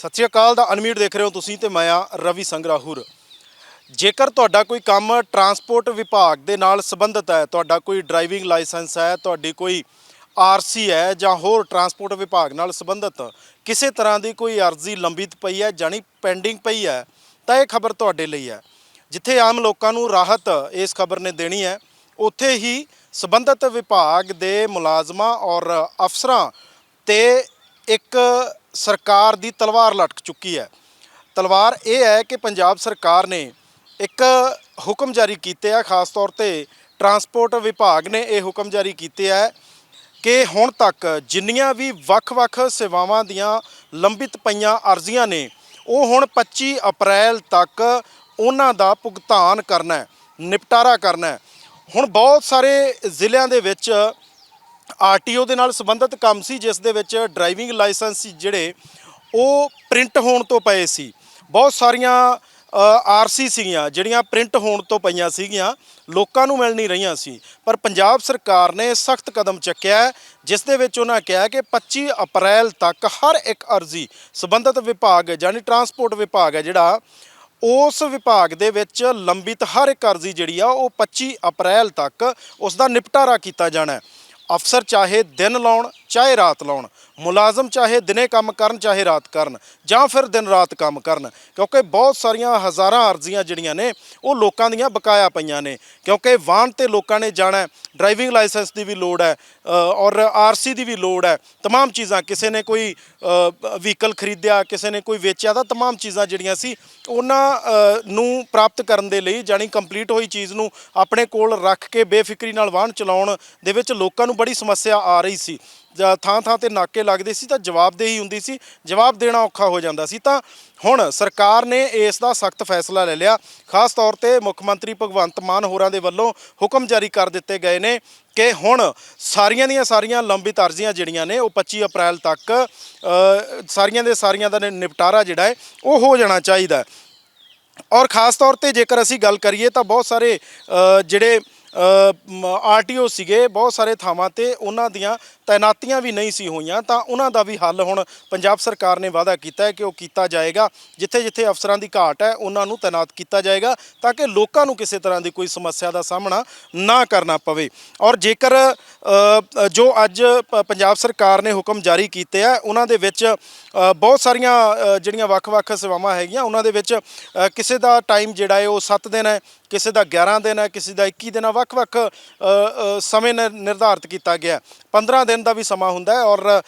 ਸਤਿ ਸ਼੍ਰੀ ਅਕਾਲ ਦਾ ਅਨਮੀਟ ਦੇਖ ਰਹੇ ਹੋ ਤੁਸੀਂ ਤੇ ਮੈਂ ਆ ਰਵੀ ਸੰਗਰਾਹੁਰ। ਜੇਕਰ ਤੁਹਾਡਾ ਕੋਈ ਕੰਮ ਟਰਾਂਸਪੋਰਟ ਵਿਭਾਗ ਦੇ ਨਾਲ ਸੰਬੰਧਿਤ ਹੈ, ਤੁਹਾਡਾ ਕੋਈ ਡਰਾਈਵਿੰਗ ਲਾਇਸੈਂਸ ਹੈ, ਤੁਹਾਡੀ ਕੋਈ ਆਰਸੀ ਹੈ ਜਾਂ ਹੋਰ ਟਰਾਂਸਪੋਰਟ ਵਿਭਾਗ ਨਾਲ ਸੰਬੰਧਿਤ ਕਿਸੇ ਤਰ੍ਹਾਂ ਦੀ ਕੋਈ ਅਰਜ਼ੀ ਲੰਬਿਤ ਪਈ ਹੈ ਜਾਨੀ ਪੈਂਡਿੰਗ ਪਈ ਹੈ, ਤਾਂ ਇਹ ਖਬਰ ਤੁਹਾਡੇ ਲਈ ਹੈ। ਜਿੱਥੇ ਆਮ ਲੋਕਾਂ ਨੂੰ ਰਾਹਤ ਇਸ ਖਬਰ ਨੇ ਦੇਣੀ ਹੈ, ਉੱਥੇ ਹੀ ਸੰਬੰਧਿਤ ਵਿਭਾਗ ਦੇ ਮੁਲਾਜ਼ਮਾਂ ਔਰ ਅਫਸਰਾਂ ਤੇ ਇੱਕ ਸਰਕਾਰ ਦੀ ਤਲਵਾਰ ਲਟਕ ਚੁੱਕੀ ਹੈ। ਤਲਵਾਰ ਇਹ ਹੈ ਕਿ ਪੰਜਾਬ ਸਰਕਾਰ ਨੇ ਇੱਕ ਹੁਕਮ ਜਾਰੀ ਕੀਤੇ ਆ, ਖਾਸ ਤੌਰ ਤੇ ਟਰਾਂਸਪੋਰਟ ਵਿਭਾਗ ਨੇ ਇਹ ਹੁਕਮ ਜਾਰੀ ਕੀਤੇ ਆ ਕਿ ਹੁਣ ਤੱਕ ਜਿੰਨੀਆਂ ਵੀ ਵੱਖ-ਵੱਖ ਸੇਵਾਵਾਂ ਦੀਆਂ ਲੰਬਿਤ ਪਈਆਂ ਅਰਜ਼ੀਆਂ ਨੇ, ਉਹ ਹੁਣ 25 ਅਪ੍ਰੈਲ ਤੱਕ ਉਹਨਾਂ ਦਾ ਭੁਗਤਾਨ ਕਰਨਾ ਹੈ, ਨਿਪਟਾਰਾ ਕਰਨਾ ਹੈ। ਹੁਣ ਬਹੁਤ ਸਾਰੇ ਜ਼ਿਲ੍ਹਿਆਂ ਦੇ ਵਿੱਚ ਆਰਟੀਓ ਦੇ ਨਾਲ ਸੰਬੰਧਿਤ ਕੰਮ ਸੀ, ਜਿਸ ਦੇ ਵਿੱਚ ਡਰਾਈਵਿੰਗ ਲਾਇਸੈਂਸ ਜਿਹੜੇ ਉਹ ਪ੍ਰਿੰਟ ਹੋਣ ਤੋਂ ਪਏ ਸੀ। ਬਹੁਤ ਸਾਰੀਆਂ ਆਰਸੀ ਸੀਗੀਆਂ, ਜਿਹੜੀਆਂ ਪ੍ਰਿੰਟ ਹੋਣ ਤੋਂ ਪਈਆਂ ਸੀਗੀਆਂ, ਲੋਕਾਂ ਨੂੰ ਮਿਲ ਨਹੀਂ ਰਹੀਆਂ ਸੀ। ਪਰ ਪੰਜਾਬ ਸਰਕਾਰ ਨੇ ਸਖਤ ਕਦਮ ਚੱਕਿਆ ਜਿਸ ਦੇ ਵਿੱਚ ਉਹਨਾਂ ਕਿਹਾ ਕਿ 25 ਅਪ੍ਰੈਲ ਤੱਕ ਹਰ ਇੱਕ ਅਰਜ਼ੀ ਸੰਬੰਧਿਤ ਵਿਭਾਗ ਯਾਨੀ ਟਰਾਂਸਪੋਰਟ ਵਿਭਾਗ ਹੈ ਜਿਹੜਾ, ਉਸ ਵਿਭਾਗ ਦੇ ਵਿੱਚ ਲੰਬਿਤ ਹਰ ਇੱਕ ਅਰਜ਼ੀ ਜਿਹੜੀ ਆ, ਉਹ 25 ਅਪ੍ਰੈਲ ਤੱਕ ਉਸ ਦਾ ਨਿਪਟਾਰਾ ਕੀਤਾ ਜਾਣਾ ਹੈ। ਅਫਸਰ ਚਾਹੇ ਦਿਨ ਲਾਉਣ ਚਾਹੇ ਰਾਤ ਲਾਉਣ ਮੁਲਾਜ਼ਮ ਚਾਹੇ ਦਿਨੇ ਕੰਮ ਕਰਨ ਚਾਹੇ ਰਾਤ ਕਰਨ ਜਾਂ ਫਿਰ ਦਿਨ ਰਾਤ ਕੰਮ ਕਰਨ ਕਿਉਂਕਿ ਬਹੁਤ ਸਾਰੀਆਂ ਹਜ਼ਾਰਾਂ ਅਰਜ਼ੀਆਂ ਜਿਹੜੀਆਂ ਨੇ ਉਹ ਲੋਕਾਂ ਦੀਆਂ ਬਕਾਇਆ ਪਈਆਂ ਨੇ ਕਿਉਂਕਿ ਵਾਹਨ ਤੇ ਲੋਕਾਂ ਨੇ ਜਾਣਾ ਹੈ, ਡਰਾਈਵਿੰਗ ਲਾਇਸੈਂਸ ਦੀ ਵੀ ਲੋੜ ਹੈ ਅ, ਔਰ ਆਰਸੀ ਦੀ ਵੀ ਲੋੜ ਹੈ तमाम ਚੀਜ਼ਾਂ ਕਿਸੇ ਨੇ ਕੋਈ ਵਹੀਕਲ ਖਰੀਦਿਆ ਕਿਸੇ ਨੇ ਕੋਈ ਵੇਚਿਆ ਤਾਂ तमाम ਚੀਜ਼ਾਂ ਜਿਹੜੀਆਂ ਸੀ ਉਹਨਾਂ ਅ, ਨੂੰ ਪ੍ਰਾਪਤ ਕਰਨ ਦੇ ਲਈ ਜਾਨੀ ਕੰਪਲੀਟ ਹੋਈ ਚੀਜ਼ ਨੂੰ ਆਪਣੇ ਕੋਲ ਰੱਖ ਕੇ ਬੇਫਿਕਰੀ ਨਾਲ ਵਾਹਨ ਚਲਾਉਣ ਦੇ ਵਿੱਚ ਲੋਕਾਂ ਨੂੰ ਬੜੀ ਸਮੱਸਿਆ ਆ ਰਹੀ ਸੀ। ਜਾਂ ਥਾਂ ਥਾਂ ਤੇ ਨਾਕੇ ਲੱਗਦੇ ਸੀ ਤਾਂ ਜਵਾਬਦੇਹੀ ਹੁੰਦੀ ਸੀ, ਜਵਾਬ ਦੇਣਾ ਔਖਾ ਹੋ ਜਾਂਦਾ ਸੀ। ਤਾਂ ਹੁਣ ਸਰਕਾਰ ਨੇ ਇਸ ਦਾ ਸਖਤ ਫੈਸਲਾ ਲੈ ਲਿਆ। ਖਾਸ ਤੌਰ ਤੇ ਮੁੱਖ ਮੰਤਰੀ ਭਗਵੰਤ ਮਾਨ ਹੋਰਾਂ ਦੇ ਵੱਲੋਂ ਹੁਕਮ ਜਾਰੀ ਕਰ ਦਿੱਤੇ ਗਏ ਨੇ ਕਿ ਹੁਣ ਸਾਰੀਆਂ ਦੀਆਂ ਸਾਰੀਆਂ ਲੰਬਿਤ ਅਰਜ਼ੀਆਂ ਜਿਹੜੀਆਂ ਨੇ, ਉਹ 25 ਅਪ੍ਰੈਲ ਤੱਕ ਸਾਰੀਆਂ ਦੇ ਸਾਰੀਆਂ ਦਾ ਨਿ- ਨਿਪਟਾਰਾ ਜਿਹੜਾ ਹੈ, ਉਹ ਹੋ ਜਾਣਾ ਚਾਹੀਦਾ ਔਰ ਖਾਸ ਤੌਰ ਤੇ ਜੇਕਰ ਅਸੀਂ ਗੱਲ ਕਰੀਏ ਤਾਂ ਬਹੁਤ ਸਾਰੇ ਜਿਹੜੇ ਆਰਟੀਓ ਸੀਗੇ ਬਹੁਤ ਸਾਰੇ ਥਾਵਾਂ ਤੇ ਉਹਨਾਂ ਦੀਆਂ ਤਾਇਨਾਤੀਆਂ ਵੀ ਨਹੀਂ ਸੀ ਹੋਈਆਂ, ਤਾਂ ਉਹਨਾਂ ਦਾ ਵੀ ਹੱਲ ਹੁਣ ਪੰਜਾਬ ਸਰਕਾਰ ਨੇ ਵਾਅਦਾ ਕੀਤਾ ਹੈ ਕਿ ਉਹ ਕੀਤਾ ਜਾਏਗਾ ਜਿੱਥੇ ਜਿੱਥੇ ਅਫਸਰਾਂ ਦੀ ਘਾਟ ਹੈ, ਉਹਨਾਂ ਨੂੰ ਤਾਇਨਾਤ ਕੀਤਾ ਜਾਏਗਾ ਤਾਂ ਕਿ ਲੋਕਾਂ ਨੂੰ ਕਿਸੇ ਤਰ੍ਹਾਂ ਦੀ ਕੋਈ ਸਮੱਸਿਆ ਦਾ ਸਾਹਮਣਾ ਨਾ ਕਰਨਾ ਪਵੇ ਔਰ ਜੇਕਰ ਜੋ ਅੱਜ ਪ- ਪੰਜਾਬ ਸਰਕਾਰ ਨੇ ਹੁਕਮ ਜਾਰੀ ਕੀਤੇ ਆ ਉਹਨਾਂ ਦੇ ਵਿੱਚ ਬਹੁਤ ਸਾਰੀਆਂ ਜਿਹੜੀਆਂ ਵੱਖ-ਵੱਖ ਸੇਵਾਵਾਂ ਹੈਗੀਆਂ, ਉਹਨਾਂ ਦੇ ਵਿੱਚ ਕਿਸੇ ਦਾ ਟਾਈਮ ਜਿਹੜਾ ਹੈ, ਉਹ 7 ਦਿਨ ਹੈ, ਕਿਸੇ ਦਾ 11 ਦਿਨ ਹੈ, ਕਿਸੇ ਦਾ 21 ਦਿਨ ਹੈ, ਵੱਖ-ਵੱਖ ਸਮੇਂ ਨਿਰ- ਨਿਰਧਾਰਿਤ ਕੀਤਾ ਗਿਆ ਹੈ। 15 ਦਿਨ ਦਾ ਵੀ ਸਮਾਂ ਹੁੰਦਾ ਹੈ ਔਰ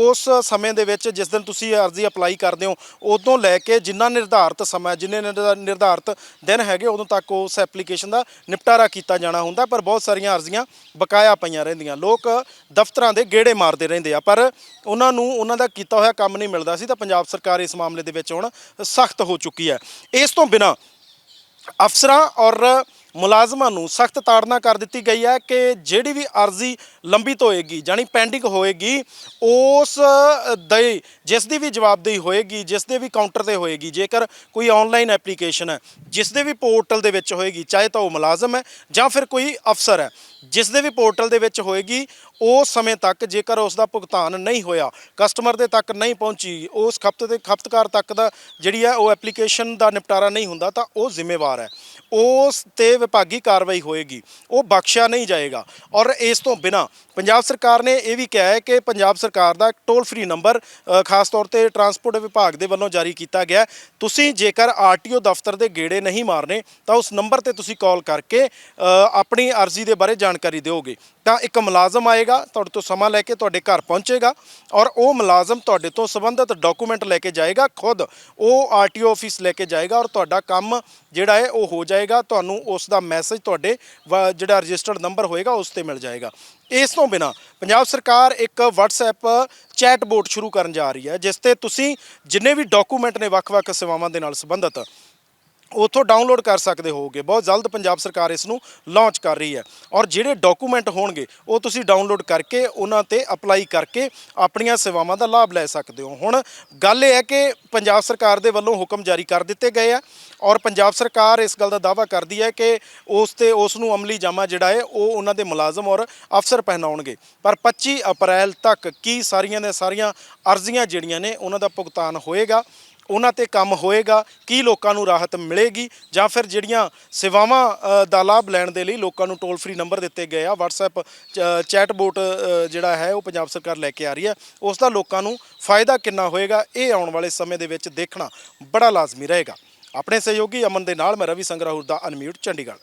ਉਸ ਸਮੇਂ ਦੇ ਵਿੱਚ ਜਿਸ ਦਿਨ ਤੁਸੀਂ ਅਰਜ਼ੀ ਅਪਲਾਈ ਕਰਦੇ ਹੋ ਉਦੋਂ ਲੈ ਕੇ ਜਿੰਨਾ ਨਿਰਧਾਰਤ ਸਮਾਂ ਹੈ, ਜਿੰਨੇ ਨਿਰਧਾ- ਦਿਨ ਹੈਗੇ ਉਦੋਂ ਤੱਕ ਉਸ ਐਪਲੀਕੇਸ਼ਨ ਦਾ ਨਿਪਟਾਰਾ ਕੀਤਾ ਜਾਣਾ ਹੁੰਦਾ ਪਰ ਬਹੁਤ ਸਾਰੀਆਂ ਅਰਜ਼ੀਆਂ ਬਕਾਇਆ ਪਈਆਂ ਰਹਿੰਦੀਆਂ। ਲੋਕ ਦਫ਼ਤਰਾਂ ਦੇ ਗੇੜੇ ਮਾਰਦੇ ਰਹਿੰਦੇ ਆ ਪਰ ਉਹਨਾਂ ਨੂੰ ਉਹਨਾਂ ਦਾ ਕੀਤਾ ਹੋਇਆ ਕੰਮ ਨਹੀਂ ਮਿਲਦਾ ਸੀ ਤਾਂ ਪੰਜਾਬ ਸਰਕਾਰ ਇਸ ਮਾਮਲੇ ਦੇ ਵਿੱਚ ਹੁਣ ਸਖਤ ਹੋ ਚੁੱਕੀ ਹੈ। ਇਸ ਤੋਂ ਬਿਨਾਂ ਅਫਸਰਾਂ ਔਰ ਮੁਲਾਜ਼ਮਾਂ ਨੂੰ ਸਖਤ ਤਾੜਨਾ ਕਰ ਦਿੱਤੀ ਗਈ ਹੈ ਕਿ ਜਿਹੜੀ ਵੀ ਅਰਜ਼ੀ ਲੰਬਿਤ ਹੋਏਗੀ ਜਾਨੀ ਪੈਂਡਿੰਗ ਹੋਏਗੀ, ਉਸ ਦੇ, ਜਿਸ ਦੀ ਵੀ ਜਵਾਬਦੇਹੀ ਹੋਏਗੀ, ਜਿਸ ਦੇ ਵੀ ਕਾਊਂਟਰ ਤੇ ਹੋਏਗੀ, ਜੇਕਰ ਕੋਈ ਆਨਲਾਈਨ ਐਪਲੀਕੇਸ਼ਨ ਹੈ, ਜਿਸ ਦੇ ਵੀ ਪੋਰਟਲ ਦੇ ਵਿੱਚ ਹੋਏਗੀ, ਚਾਹੇ ਤਾਂ ਉਹ ਮੁਲਾਜ਼ਮ ਹੈ ਜਾਂ ਫਿਰ ਕੋਈ ਅਫਸਰ ਹੈ ਜਿਸ ਦੇ ਵੀ ਪੋਰਟਲ ਦੇ ਵਿੱਚ ਹੋਏਗੀ ਉਸ ਸਮੇਂ ਤੱਕ ਜੇਕਰ ਉਸ ਦਾ ਭੁਗਤਾਨ ਨਹੀਂ ਹੋਇਆ, ਕਸਟਮਰ ਦੇ ਤੱਕ ਨਹੀਂ ਪਹੁੰਚੀ, ਉਸ ਖਪਤ ਦੇ ਖਪਤਕਾਰ ਤੱਕ ਦਾ ਜਿਹੜੀ ਹੈ ਉਹ ਐਪਲੀਕੇਸ਼ਨ ਦਾ ਨਿਪਟਾਰਾ ਨਹੀਂ ਹੁੰਦਾ, ਤਾਂ ਉਹ ਜ਼ਿੰਮੇਵਾਰ ਹੈ। ਉਸ ਤੇ ਵਿਭਾਗੀ ਕਾਰਵਾਈ ਹੋਏਗੀ, ਉਹ ਬਖਸ਼ਿਆ ਨਹੀਂ ਜਾਏਗਾ। ਔਰ ਇਸ ਤੋਂ ਬਿਨਾ ਪੰਜਾਬ ਸਰਕਾਰ ਨੇ ਇਹ ਵੀ ਕਿਹਾ ਹੈ ਕਿ ਪੰਜਾਬ ਸਰਕਾਰ ਦਾ ਇੱਕ ਟੋਲ ਫ੍ਰੀ ਨੰਬਰ ਖਾਸ ਤੌਰ ਤੇ ਟਰਾਂਸਪੋਰਟ ਵਿਭਾਗ ਦੇ ਵੱਲੋਂ ਜਾਰੀ ਕੀਤਾ ਗਿਆ ਤੁਸੀਂ ਜੇਕਰ ਆਰਟੀਓ ਦਫ਼ਤਰ ਦੇ ਗੇੜੇ ਨਹੀਂ ਮਾਰਨੇ, ਤਾਂ ਉਸ ਨੰਬਰ ਤੇ ਤੁਸੀਂ ਕਾਲ ਕਰਕੇ ਆਪਣੀ ਅਰਜ਼ੀ ਦੇ ਬਾਰੇ ਜਾਣ ਜਾਣਕਾਰੀ ਦਿਓਗੇ। ਤਾਂ ਇੱਕ ਮੁਲਾਜ਼ਮ ਆਏਗਾ, ਤੁਹਾਡੇ ਤੋਂ ਸਮਾਂ ਲੈ ਕੇ ਤੁਹਾਡੇ ਘਰ ਪਹੁੰਚੇਗਾ ਔਰ ਉਹ ਮੁਲਾਜ਼ਮ ਤੁਹਾਡੇ ਤੋਂ ਸੰਬੰਧਿਤ ਡਾਕੂਮੈਂਟ ਲੈ ਕੇ ਜਾਏਗਾ, ਖੁਦ ਉਹ ਆਰਟੀਓ ਆਫਿਸ ਲੈ ਕੇ ਜਾਏਗਾ ਔਰ ਤੁਹਾਡਾ ਕੰਮ ਜਿਹੜਾ ਹੈ ਉਹ ਹੋ ਜਾਏਗਾ, ਤੁਹਾਨੂੰ ਉਸ ਦਾ ਮੈਸੇਜ ਤੁਹਾਡੇ ਵਾ- ਜਿਹੜਾ ਰਜਿਸਟਰਡ ਨੰਬਰ ਹੋਏਗਾ, ਉਸ ਤੇ ਮਿਲ ਜਾਏਗਾ। ਇਸ ਤੋਂ ਬਿਨਾ ਪੰਜਾਬ ਸਰਕਾਰ ਇੱਕ WhatsApp ਚੈਟ ਬੋਟ ਸ਼ੁਰੂ ਕਰਨ ਜਾ ਰਹੀ ਹੈ, ਜਿਸ ਤੇ ਤੁਸੀਂ ਜਿੰਨੇ ਵੀ ਡਾਕੂਮੈਂਟ ਨੇ ਵੱਖ-ਵੱਖ ਸੇਵਾਵਾਂ ਦੇ ਨਾਲ ਸੰਬੰਧਿਤ ਉੱਥੋਂ ਡਾਊਨਲੋਡ ਕਰ ਸਕਦੇ ਹੋਗੇ ਬਹੁਤ ਜਲਦ ਪੰਜਾਬ ਸਰਕਾਰ ਇਸ ਨੂੰ ਲਾਂਚ ਕਰ ਰਹੀ ਹੈ। ਔਰ ਜਿਹੜੇ ਡਾਕੂਮੈਂਟ ਹੋਣਗੇ, ਉਹ ਤੁਸੀਂ ਡਾਊਨਲੋਡ ਕਰਕੇ, ਉਹਨਾਂ ਤੇ ਅਪਲਾਈ ਕਰਕੇ ਆਪਣੀਆਂ ਸੇਵਾਵਾਂ ਦਾ ਲਾਭ ਲੈ ਸਕਦੇ ਹੋ। ਹੁਣ ਗੱਲ ਇਹ ਹੈ ਕਿ ਪੰਜਾਬ ਸਰਕਾਰ ਦੇ ਵੱਲੋਂ ਹੁਕਮ ਜਾਰੀ ਕਰ ਦਿੱਤੇ ਗਏ ਆ ਔਰ ਪੰਜਾਬ ਸਰਕਾਰ ਇਸ ਗੱਲ ਦਾ ਦਾਅਵਾ ਕਰਦੀ ਹੈ ਕਿ ਉਸ ਤੇ ਉਸ ਨੂੰ ਅਮਲੀ ਜਾਮਾ ਜਿਹੜਾ ਹੈ, ਉਹ ਉਹਨਾਂ ਦੇ ਮੁਲਾਜ਼ਮ ਔਰ ਅਫਸਰ ਪਹਿਨਾਉਣਗੇ। ਪਰ 25 ਅਪ੍ਰੈਲ ਤੱਕ ਕੀ ਸਾਰੀਆਂ ਦੇ ਸਾਰੀਆਂ ਅਰਜ਼ੀਆਂ ਜਿਹੜੀਆਂ ਨੇ, ਉਹਨਾਂ ਦਾ ਭੁਗਤਾਨ ਹੋਏਗਾ। ਉਹਨਾਂ ਤੇ ਕੰਮ ਹੋਏਗਾ, ਕੀ ਲੋਕਾਂ ਨੂੰ ਰਾਹਤ ਮਿਲੇਗੀ, ਜਾਂ ਫਿਰ ਜਿਹੜੀਆਂ ਸੇਵਾਵਾਂ ਦਾ ਲਾਭ ਲੈਣ ਦੇ ਲਈ ਲੋਕਾਂ ਨੂੰ ਟੋਲ ਫ੍ਰੀ ਨੰਬਰ ਦਿੱਤੇ ਗਏ ਆ, WhatsApp ਚ- ਚੈਟ ਬੋਟ ਜਿਹੜਾ ਹੈ ਉਹ ਪੰਜਾਬ ਸਰਕਾਰ ਲੈ ਕੇ ਆ ਰਹੀ ਹੈ। ਉਸ ਦਾ ਲੋਕਾਂ ਨੂੰ ਫਾਇਦਾ ਕਿੰਨਾ ਹੋਏਗਾ, ਇਹ ਆਉਣ ਵਾਲੇ ਸਮੇਂ ਦੇ ਵਿੱਚ ਦੇਖਣਾ ਬੜਾ ਲਾਜ਼ਮੀ ਰਹੇਗਾ। ਆਪਣੇ ਸਹਿਯੋਗੀ ਅਮਨ ਦੇ ਨਾਲ ਮੈਂ ਰਵੀ ਸੰਗਰਾਹੁਰ ਦਾ ਅਨਮਿਊਟ ਚੰਡੀਗੜ੍ਹ।